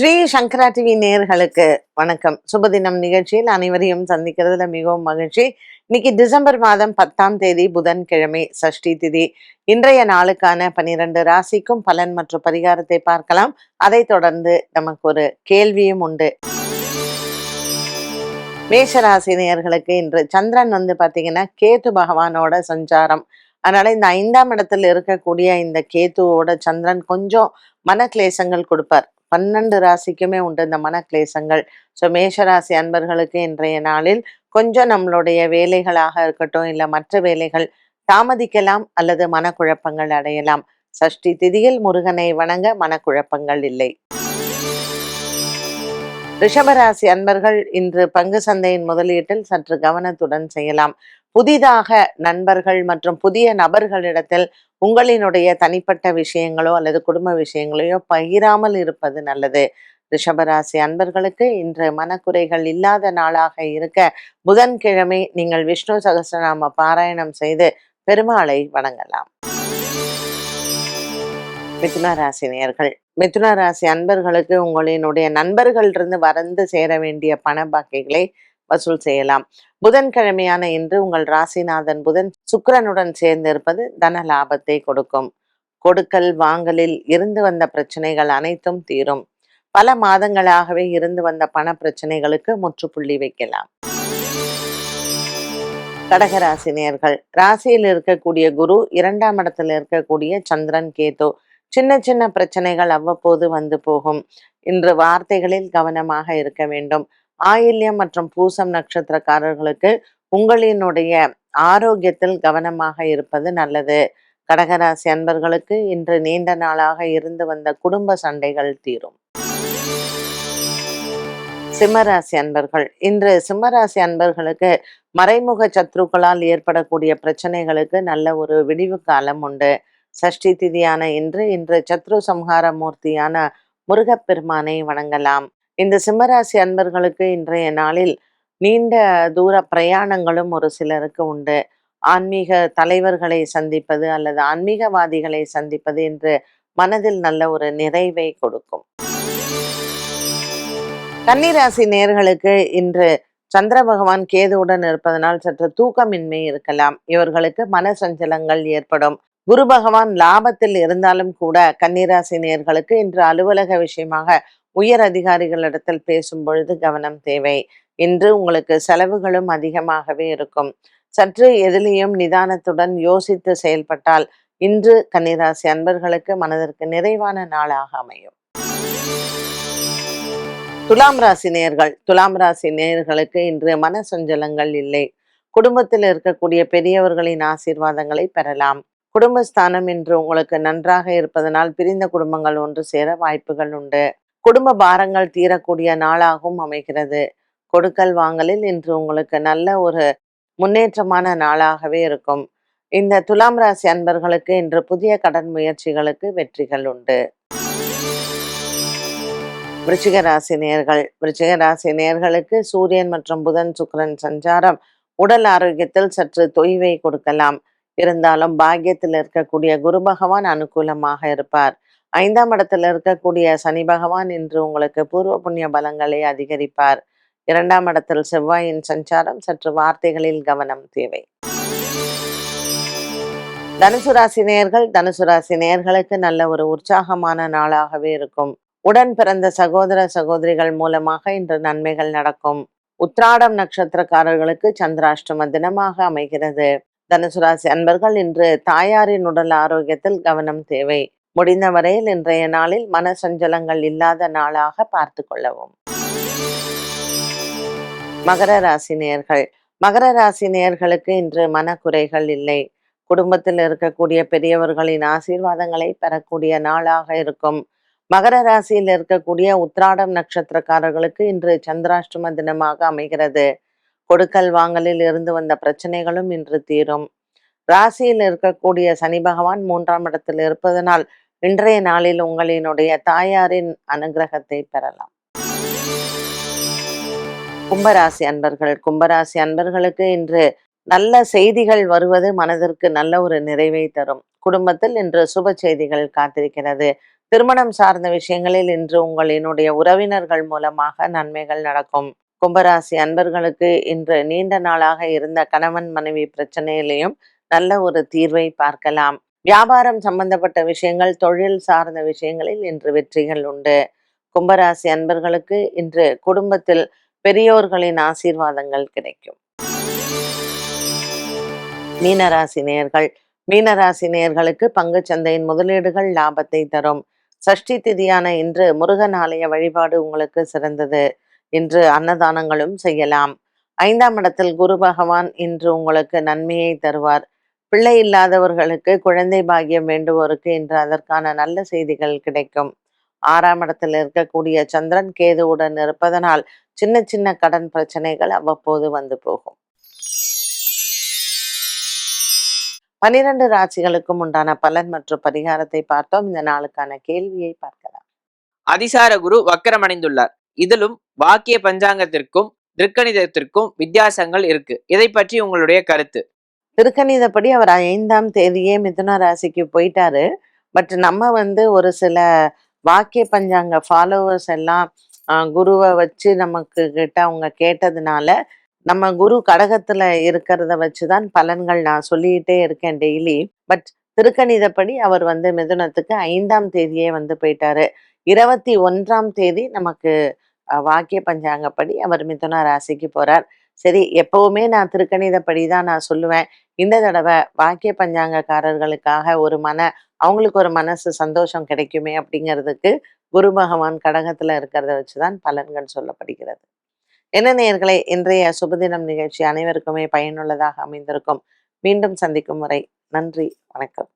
ஸ்ரீ சங்கரா TV நேயர்களுக்கு வணக்கம். சுபதினம் நிகழ்ச்சியில் அனைவரையும் சந்திக்கிறதுல மிகவும் மகிழ்ச்சி. இன்னைக்கு டிசம்பர் மாதம் பத்தாம் தேதி புதன்கிழமை சஷ்டி திதி. இன்றைய நாளுக்கான பனிரெண்டு ராசிக்கும் பலன் மற்றும் பரிகாரத்தை பார்க்கலாம். அதைத் தொடர்ந்து நமக்கு ஒரு கேள்வியும் உண்டு. மேஷராசி நேர்களுக்கு இன்று சந்திரன் வந்து பார்த்தீங்கன்னா கேது பகவானோட சஞ்சாரம். அதனால இந்த ஐந்தாம் இடத்துல இருக்கக்கூடிய இந்த கேத்துவோட சந்திரன் கொஞ்சம் மன கிளேசங்கள் கொடுப்பார். பன்னெண்டு ராசிக்குமே உண்டு இந்த மனக்லேசங்கள். ஸோ மேஷராசி அன்பர்களுக்கு இன்றைய நாளில் கொஞ்சம் நம்மளுடைய வேலைகளாக இருக்கட்டும் இல்லை மற்ற வேலைகள் தாமதிக்கலாம் அல்லது மனக்குழப்பங்கள் அடையலாம். சஷ்டி திதியில் முருகனை வணங்க மனக்குழப்பங்கள் இல்லை. ரிஷபராசி அன்பர்கள் இன்று பங்கு சந்தையின் முதலீட்டில் சற்று கவனத்துடன் செய்யலாம். புதிதாக நண்பர்கள் மற்றும் புதிய நபர்களிடத்தில் உங்களினுடைய தனிப்பட்ட விஷயங்களோ அல்லது குடும்ப விஷயங்களையோ பகிராமல் இருப்பது நல்லது. ரிஷபராசி அன்பர்களுக்கு இன்று மனக்குறைகள் இல்லாத நாளாக இருக்க புதன்கிழமை நீங்கள் விஷ்ணு சகசிரநாம பாராயணம் செய்து பெருமாளை வணங்கலாம். மிதுன ராசி நேர்கள் மிதுன ராசி அன்பர்களுக்கு உங்களினுடைய நண்பர்கள் இருந்து வரந்து சேர வேண்டிய பண பாக்கிகளை வசூல் செய்யலாம். புதன்கிழமையான இன்று உங்கள் ராசிநாதன் புதன் சுக்கரனுடன் சேர்ந்திருப்பது தன லாபத்தை கொடுக்கும். கொடுக்கல் வாங்கலில் இருந்து வந்த பிரச்சனைகள் அனைத்தும் தீரும். பல மாதங்களாகவே இருந்து வந்த பண பிரச்சனைகளுக்கு முற்றுப்புள்ளி வைக்கலாம். கடகராசினியர்கள் ராசியில் இருக்கக்கூடிய குரு இரண்டாம் இடத்துல இருக்கக்கூடிய சந்திரன் கேது. சின்ன சின்ன பிரச்சனைகள் அவ்வப்போது வந்து போகும். இன்று வார்த்தைகளில் கவனமாக இருக்க வேண்டும். ஆயில்யம் மற்றும் பூசம் நட்சத்திரக்காரர்களுக்கு உங்களினுடைய ஆரோக்கியத்தில் கவனமாக இருப்பது நல்லது. கடகராசி அன்பர்களுக்கு இன்று நீண்ட நாளாக இருந்து வந்த குடும்ப சண்டைகள் தீரும். சிம்மராசி அன்பர்கள் இன்று சிம்மராசி அன்பர்களுக்கு மறைமுக சத்ருக்களால் ஏற்படக்கூடிய பிரச்சனைகளுக்கு நல்ல ஒரு விடிவு காலம் உண்டு. சஷ்டி திதியான இன்று இன்று சத்ரு சம்ஹார மூர்த்தியான முருகப்பெருமானை வணங்கலாம். இந்த சிம்மராசி அன்பர்களுக்கு இன்றைய நாளில் நீண்ட தூர பிரயாணங்களும் ஒரு சிலருக்கு உண்டு. ஆன்மீக தலைவர்களை சந்திப்பது அல்லது ஆன்மீகவாதிகளை சந்திப்பது என்று மனதில் நல்ல ஒரு நிறைவை கொடுக்கும். கன்னிராசி நேர்களுக்கு இன்று சந்திர பகவான் கேதுவுடன் இருப்பதனால் சற்று தூக்கமின்மை இருக்கலாம். இவர்களுக்கு மன சஞ்சலங்கள் ஏற்படும். குரு பகவான் லாபத்தில் இருந்தாலும் கூட கன்னிராசி நேர்களுக்கு இன்று அலுவலக விஷயமாக உயர் அதிகாரிகளிடத்தில் பேசும் பொழுது கவனம் தேவை. இன்று உங்களுக்கு செலவுகளும் அதிகமாகவே இருக்கும். சற்று எதிலையும் நிதானத்துடன் யோசித்து செயல்பட்டால் இன்று கன்னிராசி அன்பர்களுக்கு மனதிற்கு நிறைவான நாளாக அமையும். துலாம் ராசி நேர்கள் துலாம் ராசி நேர்களுக்கு இன்று மன சஞ்சலங்கள் இல்லை. குடும்பத்தில் இருக்கக்கூடிய பெரியவர்களின் ஆசீர்வாதங்களை பெறலாம். குடும்பஸ்தானம் இன்று உங்களுக்கு நன்றாக இருப்பதனால் பிரிந்த குடும்பங்கள் ஒன்று சேர வாய்ப்புகள் உண்டு. குடும்ப பாரங்கள் தீரக்கூடிய நாளாகவும் அமைகிறது. கொடுக்கல் வாங்கலில் இன்று உங்களுக்கு நல்ல ஒரு முன்னேற்றமான நாளாகவே இருக்கும். இந்த துலாம் ராசி அன்பர்களுக்கு இன்று புதிய கடன் முயற்சிகளுக்கு வெற்றிகள் உண்டு. விருச்சிக ராசி நேர்கள். விருச்சிக ராசி நேர்களுக்கு சூரியன் மற்றும் புதன் சுக்கரன் சஞ்சாரம் உடல் ஆரோக்கியத்தில் சற்று தொய்வை கொடுக்கலாம். இருந்தாலும் பாக்கியத்தில் இருக்கக்கூடிய குரு பகவான் அனுகூலமாக இருப்பார். ஐந்தாம் இடத்துல இருக்கக்கூடிய சனி பகவான் இன்று உங்களுக்கு பூர்வ புண்ணிய பலங்களை அதிகரிப்பார். இரண்டாம் இடத்தில் செவ்வாயின் சஞ்சாரம் சற்று வார்த்தைகளில் கவனம் தேவை. தனுசு ராசி நேயர்கள் தனுசு ராசி நேயர்களுக்கு நல்ல ஒரு உற்சாகமான நாளாகவே இருக்கும். உடன் பிறந்த சகோதர சகோதரிகள் மூலமாக இன்று நன்மைகள் நடக்கும். உத்ராடம் நட்சத்திரக்காரர்களுக்கு சந்திராஷ்டம தினமாக அமைகிறது. தனுசு ராசி அன்பர்கள் இன்று தாயாரின் உடல் ஆரோக்கியத்தில் கவனம் தேவை. முடிந்த வரையில் இன்றைய நாளில் மன சஞ்சலங்கள் இல்லாத நாளாக பார்த்து கொள்ளவும். மகர ராசி நேர்கள் மகர ராசி நேர்களுக்கு இன்று மனக்குறைகள் இல்லை. குடும்பத்தில் இருக்கக்கூடிய பெரியவர்களின் ஆசீர்வாதங்களை பெறக்கூடிய நாளாக இருக்கும். மகர ராசியில் இருக்கக்கூடிய உத்ராடம் நட்சத்திரக்காரர்களுக்கு இன்று சந்திராஷ்டம தினமாக அமைகிறது. கொடுக்கல் வாங்கலில் இருந்து வந்த பிரச்சனைகளும் இன்று தீரும். ராசியில் இருக்கக்கூடிய சனி பகவான் மூன்றாம் இடத்தில் இருப்பதனால் இன்றைய நாளில் உங்களினுடைய தாயாரின் அனுகிரகத்தை பெறலாம். கும்பராசி அன்பர்கள் கும்பராசி அன்பர்களுக்கு இன்று நல்ல செய்திகள் வருவது மனதிற்கு நல்ல ஒரு நிறைவை தரும். குடும்பத்தில் இன்று சுப செய்திகள் காத்திருக்கிறது. திருமணம் சார்ந்த விஷயங்களில் இன்று உங்களினுடைய உறவினர்கள் மூலமாக நன்மைகள் நடக்கும். கும்பராசி அன்பர்களுக்கு இன்று நீண்ட நாளாக இருந்த கணவன் மனைவி பிரச்சனையிலையும் நல்ல ஒரு தீர்வை பார்க்கலாம். வியாபாரம் சம்பந்தப்பட்ட விஷயங்கள் தொழில் சார்ந்த விஷயங்களில் இன்று வெற்றிகள் உண்டு. கும்பராசி அன்பர்களுக்கு இன்று குடும்பத்தில் பெரியோர்களின் ஆசீர்வாதங்கள் கிடைக்கும். மீனராசி நேயர்கள். மீனராசி நேயர்களுக்கு பங்கு சந்தையின் முதலீடுகள் லாபத்தை தரும். சஷ்டி திதியான இன்று முருகன் ஆலய வழிபாடு உங்களுக்கு சிறந்தது. இன்று அன்னதானங்களும் செய்யலாம். ஐந்தாம் இடத்தில் குரு பகவான் இன்று உங்களுக்கு நன்மையை தருவார். பிள்ளை இல்லாதவர்களுக்கு குழந்தை பாகியம் வேண்டுவோருக்கு இன்று அதற்கான நல்ல செய்திகள் கிடைக்கும். ஆறாம் இடத்தில் இருக்கக்கூடிய சந்திரன் கேதுவுடன் இருப்பதனால் சின்ன சின்ன கடன் பிரச்சனைகள் அவ்வப்போது வந்து போகும். பனிரெண்டு ராசிகளுக்கும் உண்டான பலன் மற்றும் பரிகாரத்தை பார்த்தோம். இந்த நாளுக்கான கேள்வியை பார்க்கலாம். அதிசார குரு வக்கரமடைந்துள்ளார். இதிலும் வாக்கிய பஞ்சாங்கத்திற்கும் திருக்கணிதத்திற்கும் வித்தியாசங்கள் இருக்கு. இதை பற்றி உங்களுடைய கருத்து. திருக்கணிதப்படி அவர் ஐந்தாம் தேதியே மிதுன ராசிக்கு போயிட்டாரு. பட் நம்ம வந்து ஒரு சில வாக்கிய பஞ்சாங்க ஃபாலோவர்ஸ் எல்லாம் குருவை வச்சு நமக்கு கிட்ட அவங்க கேட்டதுனால நம்ம குரு கடகத்துல இருக்கிறத வச்சுதான் பலன்கள் நான் சொல்லிக்கிட்டே இருக்கேன் டெய்லி பட் திருக்கணிதப்படி அவர் வந்து மிதுனத்துக்கு ஐந்தாம் தேதியே வந்து போயிட்டாரு. இருபத்தி ஒன்றாம் தேதி நமக்கு வாக்கிய பஞ்சாங்கப்படி அவர் மிதுன ராசிக்கு போறார். சரி எப்பவுமே நான் திருக்கணிதப்படி தான் நான் சொல்லுவேன். இந்த தடவை வாக்கிய பஞ்சாங்கக்காரர்களுக்காக ஒரு மன அவங்களுக்கு ஒரு மனசு சந்தோஷம் கிடைக்குமே அப்படிங்கிறதுக்கு குரு பகவான் கடகத்துல இருக்கிறத வச்சுதான் பலன்கள் சொல்லப்படுகிறது. என்ன நேர்களை இன்றைய சுபதினம் நிகழ்ச்சி அனைவருக்குமே பயனுள்ளதாக அமைந்திருக்கும். மீண்டும் சந்திக்கும் முறை நன்றி வணக்கம்.